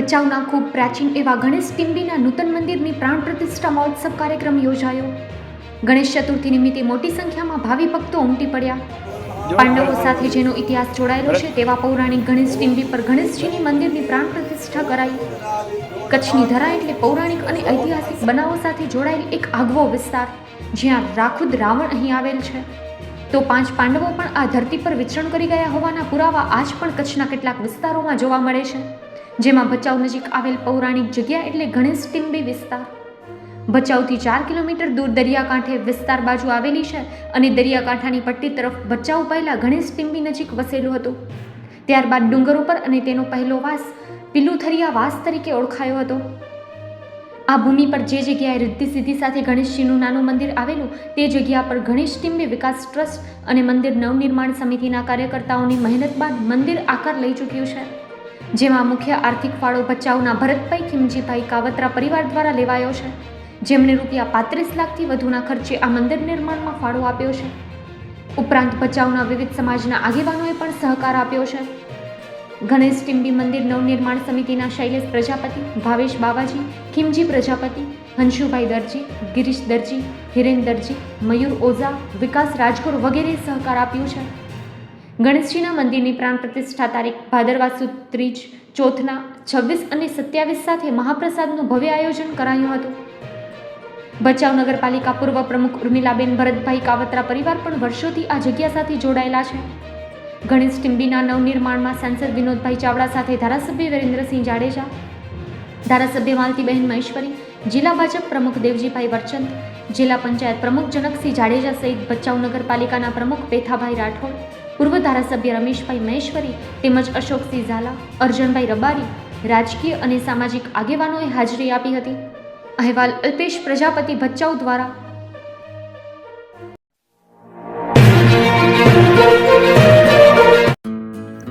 ભચાઉના ખૂબ પ્રાચીન એવા ગણેશ ટિંબીના નૂતન મંદિરની પ્રાણ પ્રતિષ્ઠા મહોત્સવ કાર્યક્રમ યોજાયો. ગણેશ ચતુર્થી નિમિત્તે મોટી સંખ્યામાં ભાવિ ભક્તો ઉમટી પડ્યા. પાંડવો સાથે જેનો ઇતિહાસ જોડાયેલો છે તેવા પૌરાણિક ગણેશ ટિંબી પર ગણેશજીની મંદિરની પ્રાણ પ્રતિષ્ઠા કરાઈ. કચ્છની ધરા એટલે પૌરાણિક અને ઐતિહાસિક બનાવો સાથે જોડાયેલ એક આગવો વિસ્તાર જ્યાં રાખુદ રાવણ અહીં આવેલ છે. તો પાંચ પાંડવો પણ આ ધરતી પર વિચરણ કરી ગયા હોવાના પુરાવા આજ પણ કચ્છના કેટલાક વિસ્તારોમાં જોવા મળે છે. જેમાં ભચાઉ નજીક આવેલ પૌરાણિક જગ્યા એટલે ગણેશ ટિંબી વિસ્તાર. ભચાઉથી ચાર કિલોમીટર દૂર દરિયાકાંઠે વિસ્તાર બાજુ આવેલી છે અને દરિયાકાંઠાની પટ્ટી તરફ ભચાઉ પહેલાં ગણેશ ટિંબી નજીક વસેલું હતું. ત્યારબાદ ડુંગર ઉપર અને તેનો પહેલો વાસ પિલુથરિયા વાસ તરીકે ઓળખાયો હતો. આ ભૂમિ પર જે જગ્યાએ રિદ્ધિ સિદ્ધિ સાથે ગણેશજીનું નાનું મંદિર આવેલું, તે જગ્યા પર ગણેશ ટીમ્બે વિકાસ ટ્રસ્ટ અને મંદિર નવનિર્માણ સમિતિના કાર્યકર્તાઓની મહેનત બાદ મંદિર આકાર લઈ ચૂક્યું છે. જેમાં મુખ્ય આર્થિક ફાળો ભચાઉના ભરતભાઈ ખીમજીભાઈ કાવત્રા પરિવાર દ્વારા લેવાયો છે. જેમણે રૂપિયા પાંત્રીસ લાખથી વધુના ખર્ચે આ મંદિર નિર્માણમાં ફાળો આપ્યો છે. ઉપરાંત ભચાઉના વિવિધ સમાજના આગેવાનોએ પણ સહકાર આપ્યો છે. ગણેશ ટિંબી મંદિર નવનિર્માણ સમિતિના શૈલેષ પ્રજાપતિ, ભાવેશ બાવાજી, ખીમજી પ્રજાપતિ, હંશુભાઈ દરજી, ગિરીશ દરજી, હિરેન દરજી, મયુર ઓઝા, વિકાસ રાજગોર વગેરે સહકાર આપ્યું છે. ગણેશજીના મંદિરની પ્રાણ પ્રતિષ્ઠા તારીખ ભાદરવા સુદ ત્રીજ, ચોથના, છવ્વીસ અને સત્યાવીસ સાથે મહાપ્રસાદનું ભવ્ય આયોજન કરાયું હતું. ભચાઉ નગરપાલિકા પૂર્વ પ્રમુખ ઉર્મિલાબેન ભરતભાઈ કાવત્રા પરિવાર પણ વર્ષોથી આ જગ્યા સાથે જોડાયેલા છે. ગણેશ ટીમ્બીના નવનિર્માણમાં સાંસદ વિનોદભાઈ ચાવડા સાથે ધારાસભ્ય વિરેન્દ્રસિંહ જાડેજા, ધારાસભ્ય માલતીબહેન મહેશ્વરી, જિલ્લા ભાજપ પ્રમુખ દેવજીભાઈ વરચંદ, જિલ્લા પંચાયત પ્રમુખ જનકસિંહ જાડેજા સહિત ભચાઉ નગરપાલિકાના પ્રમુખ પેથાભાઈ રાઠોડ, પૂર્વ ધારાસભ્ય રમેશભાઈ મહેશ્વરી તેમજ અશોકસિંહ ઝાલા, અર્જનભાઈ રબારી, રાજકીય અને સામાજિક આગેવાનોએ હાજરી આપી હતી. અહેવાલ અલ્પેશ પ્રજાપતિ ભચાઉ દ્વારા